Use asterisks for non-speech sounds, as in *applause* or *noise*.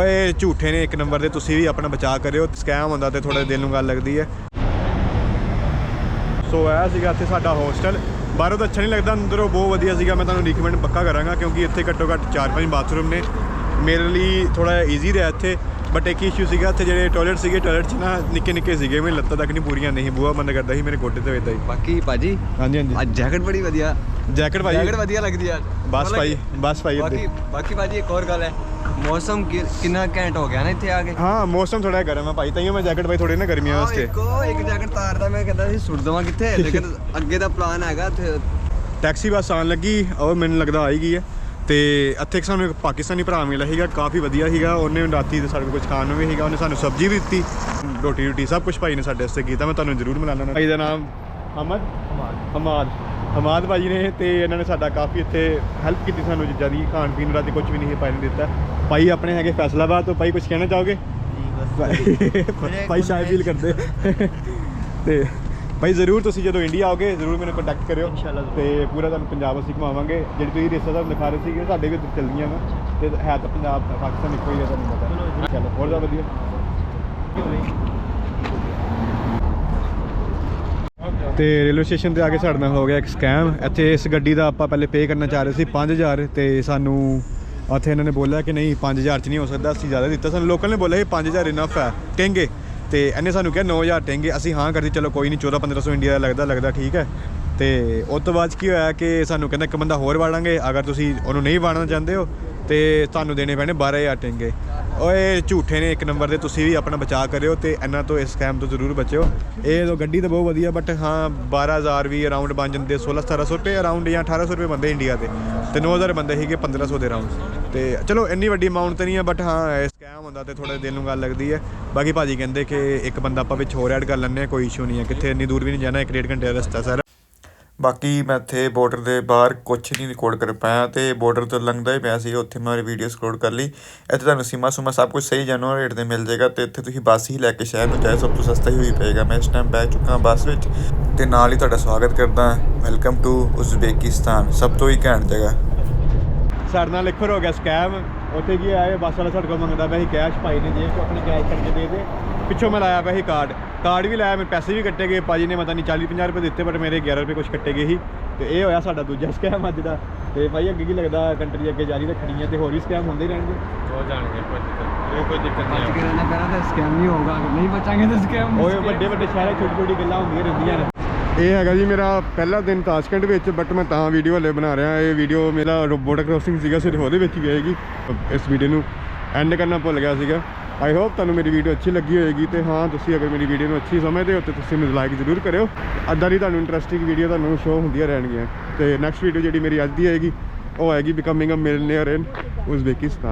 ਓਏ ਝੂਠੇ ਨੇ ਇੱਕ ਨੰਬਰ ਦੇ ਤੁਸੀਂ ਵੀ ਆਪਣਾ ਬਚਾਅ ਕਰਿਓ ਸਕੈਮ ਹੁੰਦਾ ਤੇ ਥੋੜਾ ਦਿਲ ਨੂੰ ਗੱਲ ਲੱਗਦੀ ਹੈ। ਸੋ ਇਹ ਸੀਗਾ ਇੱਥੇ ਸਾਡਾ ਹੋਸਟਲ ਬਾਹਰੋਂ ਤਾਂ ਅੱਛਾ ਨਹੀਂ ਲੱਗਦਾ ਅੰਦਰੋਂ ਬਹੁਤ ਵਧੀਆ ਸੀਗਾ ਮੈਂ ਤੁਹਾਨੂੰ ਰਿਕਮੈਂਡ ਪੱਕਾ ਕਰਾਂਗਾ ਕਿਉਂਕਿ ਇੱਥੇ ਘੱਟੋ ਘੱਟ 4-5 ਬਾਥਰੂਮ ਨੇ। ਮੇਰੇ ਲਈ ਥੋੜਾ ਈਜ਼ੀ ਰਿਹਾ ਇੱਥੇ ਬਟ ਇੱਕ ਇਸ਼ੂ ਸੀਗਾ ਇੱਥੇ ਜਿਹੜੇ ਟਾਇਲਟ ਸੀਗੇ ਟਾਇਲਟ 'ਚ ਨਾ ਨਿੱਕੇ ਨਿੱਕੇ ਸੀਗੇ ਮੇਰੀ ਲੱਤਾਂ ਤੱਕ ਨਹੀਂ ਪੂਰੀਆਂ ਨਹੀਂ ਬੂਹਾ ਬੰਦ ਕਰਦਾ ਸੀ ਮੇਰੇ ਗੋਡੇ ਤੇ ਇਦਾਂ ਹੀ। ਬਾਕੀ ਭਾਜੀ ਹਾਂਜੀ ਹਾਂਜੀ। ਅੱਜ ਜੈਕਟ ਬੜੀ ਵਧੀਆ। ਜੈਕਟ ਭਾਈ ਜੈਕਟ ਵਧੀਆ ਲੱਗਦੀ ਆ। ਬਸ ਭਾਈ ਬਸ ਭਾਈ ਬਾਕੀ ਬਾਕੀ ਭਾਜੀ ਇੱਕ ਹੋਰ ਗੱਲ ਹੈ। ਮੌਸਮ ਕਿ- ਕਿੰਨਾ ਘੈਂਟ ਹੋ ਗਿਆ ਨਾ ਇੱਥੇ ਆ ਕੇ। ਹਾਂ ਮੌਸਮ ਥੋੜਾ ਗਰਮ ਹੈ ਭਾਈ ਤਾਈਓ ਮੈਂ ਜੈਕਟ ਭਾਈ ਥੋੜੇ ਨਾ ਗਰਮੀਆਂ ਵਾਸਤੇ। ਇੱਕੋ ਇੱਕ ਜੈਕਟ ਤਾਰਦਾ ਮੈਂ ਕਹਿੰਦਾ ਸੀ ਸੁੱਟ ਦਵਾਂ ਕਿੱਥੇ? *laughs* ਲੇਕਿਨ ਅੱਗੇ ਦਾ ਪਲਾਨ ਹੈਗਾ ਤੇ ਟੈਕਸੀ ਬੱਸ ਆਉਣ ਲੱਗੀ ਉਹ ਮੈਨੂੰ ਲੱਗਦਾ ਆ ਹੀ ਗਈ ਹੈ। ਤੇ ਇੱਥੇ ਇੱਕ ਸਾਨੂੰ ਇੱਕ ਪਾਕਿਸਤਾਨੀ ਭਰਾ ਮਿਲਿਆ ਸੀਗਾ ਕਾਫੀ ਵਧੀਆ ਸੀਗਾ। ਉਹਨੇ ਰਾਤੀ ਤੇ ਸਾਡੇ ਕੋਲ ਕੁਝ ਖਾਣ ਨੂੰ ਵੀ ਸੀਗਾ ਉਹਨੇ ਸਾਨੂੰ ਸਬਜ਼ੀ ਵੀ ਦਿੱਤੀ। ਰੋਟੀ ਰੋਟੀ ਸਭ ਕੁਝ ਭਾਈ ਨੇ ਸਾਡੇ ਵਾਸਤੇ ਕੀਤਾ ਮੈਂ ਤੁਹਾਨੂੰ ਜ਼ਰੂਰ ਮਿਲਾਣਾ ਭਾਈ ਦਾ ਨਾਮ ਹਮਦ? ਹਮਾਦ। ਹਮਾਦ। ਭਾਈ ਨੇ ਤੇ ਇਹਨਾਂ ਨੇ ਸਾਡਾ ਕਾਫੀ ਇੱਥੇ ਹੈਲਪ ਕੀਤੀ ਸਾਨੂੰ ਚੀਜ਼ਾਂ ਦੀ ਖਾਣ ਪੀਣ ਦਾ ਤੇ ਕੁਝ ਵੀ ਨਹੀਂ ਭਾਈ ਨੇ ਦਿੱਤਾ। ਭਾਈ ਆਪਣੇ ਹੈਗੇ ਫੈਸਲਾਬਾਦ ਤੋਂ ਭਾਈ ਕੁਝ ਕਹਿਣਾ ਚਾਹੋਗੇ? ਭਾਈ ਸ਼ਾਇਦ ਫੀਲ ਕਰਦੇ। ਤੇ ਭਾਈ ਜ਼ਰੂਰ ਤੁਸੀਂ ਜਦੋਂ ਇੰਡੀਆ ਆਓਗੇ ਜ਼ਰੂਰ ਮੈਨੂੰ ਕੰਟੈਕਟ ਕਰਿਓ। ਤੇ ਪੂਰਾ ਤੁਹਾਨੂੰ ਪੰਜਾਬ ਅਸੀਂ ਘੁਮਾਵਾਂਗੇ। ਜਿਹੜੀ ਤੁਸੀਂ ਰਿਸ਼ਤਾ ਦਾ ਦਿਖਾ ਰਹੇ ਸੀਗੇ ਸਾਡੇ ਵੀ ਚੱਲਦੀਆਂ ਨੇ ਤੇ ਹੈ ਤਾਂ ਪੰਜਾਬ ਪਾਕਿਸਤਾਨ ਇੱਕੋ ਹੀ ਹੈ ਤੁਹਾਨੂੰ ਪਤਾ। ਚਲੋ ਹੋਰ ਦਾ ਵਧੀਆ। ਤੇ ਰੇਲਵੇ ਸਟੇਸ਼ਨ ਤੇ ਆ ਕੇ ਸਾਡੇ ਨਾਲ ਹੋ ਗਿਆ ਇੱਕ ਸਕੈਮ ਇੱਥੇ ਇਸ ਗੱਡੀ ਦਾ ਆਪਾਂ ਪਹਿਲੇ ਪੇ ਕਰਨਾ ਚਾਹ ਰਹੇ ਸੀ 5000 ਤੇ ਸਾਨੂੰ ਉੱਥੇ ਇਹਨਾਂ ਨੇ ਬੋਲਿਆ ਕਿ ਨਹੀਂ 5000 ਚ ਨਹੀਂ ਹੋ ਸਕਦਾ, ਅਸੀਂ ਜ਼ਿਆਦਾ ਦਿੱਤਾ। ਸਾਨੂੰ ਲੋਕਲ ਨੇ ਬੋਲਿਆ ਸੀ 5000 ਇਨਫ ਹੈ, ਟੈਂਗੇ। ਤੇ ਇਹਨੇ ਸਾਨੂੰ ਕਿਹਾ 9000 ਟੈਂਗੇ। ਅਸੀਂ ਹਾਂ ਕਰਦੀ ਚਲੋ ਕੋਈ ਨਹੀਂ 14 1500 ਇੰਡੀਆ ਦਾ ਲੱਗਦਾ ਲੱਗਦਾ ਠੀਕ ਹੈ। ਤੇ ਉਸ ਤੋਂ ਬਾਅਦ 'ਚ ਕੀ ਹੋਇਆ ਕਿ ਸਾਨੂੰ ਕਹਿੰਦਾ ਇੱਕ ਬੰਦਾ ਹੋਰ ਵਾੜਾਂਗੇ, ਅਗਰ ਤੁਸੀਂ ਉਹਨੂੰ ਨਹੀਂ ਵਾੜਨਾ ਚਾਹੁੰਦੇ ਹੋ, ਤੇ ਤੁਹਾਨੂੰ ਦੇਣੇ ਪੈਣੇ 12000 ਟੈਂਗੇ। ਓਏ, ਝੂਠੇ ਨੇ ਇੱਕ ਨੰਬਰ ਦੇ, ਤੁਸੀਂ ਵੀ ਆਪਣਾ ਬਚਾਅ ਕਰਿਓ ਤੇ ਇਹਨਾਂ ਤੋਂ ਇਸ ਸਕੈਮ ਤੋਂ ਜ਼ਰੂਰ ਬਚਿਓ। ਇਹ ਤਾਂ ਗੱਡੀ ਤਾਂ ਬਹੁਤ ਵਧੀਆ ਬਟ ਹਾਂ 12000 ਵੀ ਅਰਾਊਂਡ ਬਣ ਜਾਂਦੇ 16 1700 ਰੁਪਏ ਅਰਾਊਂਡ ਜਾਂ 1800 ਰੁਪਏ ਬੰਦੇ ਇੰਡੀਆ ਦੇ। ਤੇ 9000 ਬੰਦੇ ਸੀਗੇ 1500 ਦੇ ਅਰਾਊਂਡ ਤੇ ਚਲੋ, ਇੰਨੀ ਵੱਡੀ ਅਮਾਉਂਟ ਤਾਂ ਨਹੀਂ ਹੈ ਬਟ ਹਾਂ, ਇਹ ਸਕੈਮ ਹੁੰਦਾ ਤੇ ਥੋੜਾ ਦਿਲ ਨੂੰ ਗੱਲ ਲੱਗਦੀ ਹੈ। ਬਾਕੀ ਭਾਜੀ ਕਹਿੰਦੇ ਕਿ ਇੱਕ ਬੰਦਾ ਆਪਾਂ ਵਿੱਚ ਹੋਰ ਐਡ ਕਰ ਲੈਂਦੇ ਹਾਂ, ਕੋਈ ਇਸ਼ੂ ਨਹੀਂ ਹੈ। ਕਿੱਥੇ ਇੰਨੀ ਦੂਰ ਵੀ ਨਹੀਂ ਜਾਣਾ, ਇੱਕ ਡੇਢ ਘੰਟੇ ਦਾ ਰਸਤਾ ਸਾਰਾ। ਬਾਕੀ ਮੈਂ ਇੱਥੇ ਬਾਰਡਰ ਦੇ ਬਾਹਰ ਕੁਝ ਨਹੀਂ ਰਿਕਾਰਡ ਕਰ ਪਾਇਆ ਤੇ ਬਾਰਡਰ ਤੋਂ ਲੰਘਦਾ ਹੀ ਪਿਆ ਸੀ, ਉੱਥੇ ਮੈਂ ਵੀਡੀਓ ਸਕਰੋਲ ਕਰ ਲਈ। ਇੱਥੇ ਤੁਹਾਨੂੰ ਸੀਮਾ ਸੁਮਾ ਸਭ ਕੁਝ ਸਹੀ ਜਾਨੋ ਰੇਟ ਤੇ ਮਿਲ ਜਾਏਗਾ ਤੇ ਇੱਥੇ ਤੁਸੀਂ ਬੱਸ ਹੀ ਲੈ ਕੇ ਸ਼ਹਿਰ ਨੂੰ ਜਾਏ ਸਭ ਤੋਂ ਸਸਤਾ ਹੀ ਹੋਈ ਪਏਗਾ। ਮੈਂ ਇਸ ਟਾਈਮ ਬਹਿ ਚੁੱਕਾ ਬੱਸ ਵਿੱਚ ਤੇ ਨਾਲ ਹੀ ਤੁਹਾਡਾ ਸਵਾਗਤ ਕਰਦਾ ਵੈਲਕਮ ਟੂ ਉਜ਼ਬੇਕਿਸਤਾਨ ਸਭ ਤੋਂ ਹੀ ਘੈਂਟ ਜਗ੍ਹਾ। ਸਾਡੇ ਨਾਲ ਇੱਕ ਹੋਰ ਹੋ ਗਿਆ ਸਕੈਮ ਉੱਥੇ ਕੀ ਆਏ ਬੱਸ ਵਾਲਾ ਸਾਡੇ ਕੋਲ ਮੰਗਦਾ ਪਿਆ ਸੀ ਕੈਸ਼ ਭਾਈ ਨੇ ਜੇਬ ਚੋਂ ਆਪਣੀ ਕੈਸ਼ ਕੱਢ ਕੇ ਦੇ ਦੇ। ਪਿੱਛੋਂ ਮੈਂ ਲਾਇਆ ਪਿਆ ਸੀ ਕਾਰਡ ਕਾਰਡ ਵੀ ਲਾਇਆ ਮੇਰੇ ਪੈਸੇ ਵੀ ਕੱਟੇ ਗਏ। ਭਾਜੀ ਨੇ ਪਤਾ ਨਹੀਂ 40 50 ਰੁਪਏ ਦਿੱਤੇ ਬਟ ਮੇਰੇ 11 ਰੁਪਏ ਕੁਝ ਕੱਟੇ ਗਏ ਸੀ। ਤੇ ਇਹ ਹੋਇਆ ਸਾਡਾ ਦੂਜਾ ਸਕੈਮ ਅੱਜ ਦਾ। ਤੇ ਭਾਈ ਅੱਗੇ ਕੀ ਲੱਗਦਾ ਕੰਟਰੀ ਅੱਗੇ ਜਾਰੀ ਰੱਖਣੀ ਹੈ ਤੇ ਹੋਰ ਵੀ ਸਕੈਮ ਹੁੰਦੇ ਹੀ ਰਹਿਣਗੇ। ਹੋ ਜਾਣਗੇ ਕੋਈ ਦਿੱਕਤ ਇਹ ਕੋਈ ਦਿੱਕਤ ਨਹੀਂ ਅੱਜ ਕੇ ਰਹਿਣਾ ਪੈਣਾ ਤਾਂ ਸਕੈਮ ਨਹੀਂ ਹੋਊਗਾ ਅਗਰ ਨਹੀਂ ਬਚਾਂਗੇ ਤਾਂ ਸਕੈਮ ਓਏ ਵੱਡੇ ਵੱਡੇ ਸ਼ਹਿਰਾਂ ਛੋਟੀ ਛੋਟੀ ਗੱਲਾਂ ਹੁੰਦੀਆਂ ਰਹਿੰਦੀਆਂ ਨੇ। ਇਹ ਹੈਗਾ ਜੀ ਮੇਰਾ ਪਹਿਲਾ ਦਿਨ ਤਾਸ਼ਕੰਡ ਵਿੱਚ ਬਟ ਮੈਂ ਤਾਂ ਵੀਡੀਓ ਹਲੇ ਬਣਾ ਰਿਹਾ। ਇਹ ਵੀਡੀਓ ਮੇਰਾ ਰੋਬੋਟ ਕ੍ਰੋਸਿੰਗ ਸੀਗਾ, ਸਿਰਫ ਉਹਦੇ ਵਿੱਚ ਹੀ ਆਏਗੀ ਇਸ ਵੀਡੀਓ ਨੂੰ। ਐਂਡ ਕਰਨਾ ਭੁੱਲ ਗਿਆ ਸੀਗਾ। ਆਈ ਹੋਪ ਤੁਹਾਨੂੰ ਮੇਰੀ ਵੀਡੀਓ ਅੱਛੀ ਲੱਗੀ ਹੋਏਗੀ ਤੇ ਹਾਂ, ਤੁਸੀਂ ਅਗਰ ਮੇਰੀ ਵੀਡੀਓ ਨੂੰ ਅੱਛੀ ਸਮਝਦੇ ਹੋ ਤੇ ਤੁਸੀਂ ਮੈਨੂੰ ਲਾਈਕ ਜ਼ਰੂਰ ਕਰਿਓ। ਅੱਦਾਂ ਦੀ ਤੁਹਾਨੂੰ ਇੰਟਰਸਟਿੰਗ ਵੀਡੀਓ ਤੁਹਾਨੂੰ ਸ਼ੋ ਹੁੰਦੀਆਂ ਰਹਿਣਗੀਆਂ। ਤੇ ਨੈਕਸਟ ਵੀਡੀਓ ਜਿਹੜੀ ਮੇਰੀ ਅੱਜ ਦੀ ਆਏਗੀ ਉਹ ਆਏਗੀ ਬਿਕਮਿੰਗ ਅ ਮਿਲਨੀਅਰ ਇਨ ਉਜ਼ਬੇਕਿਸਤਾਨ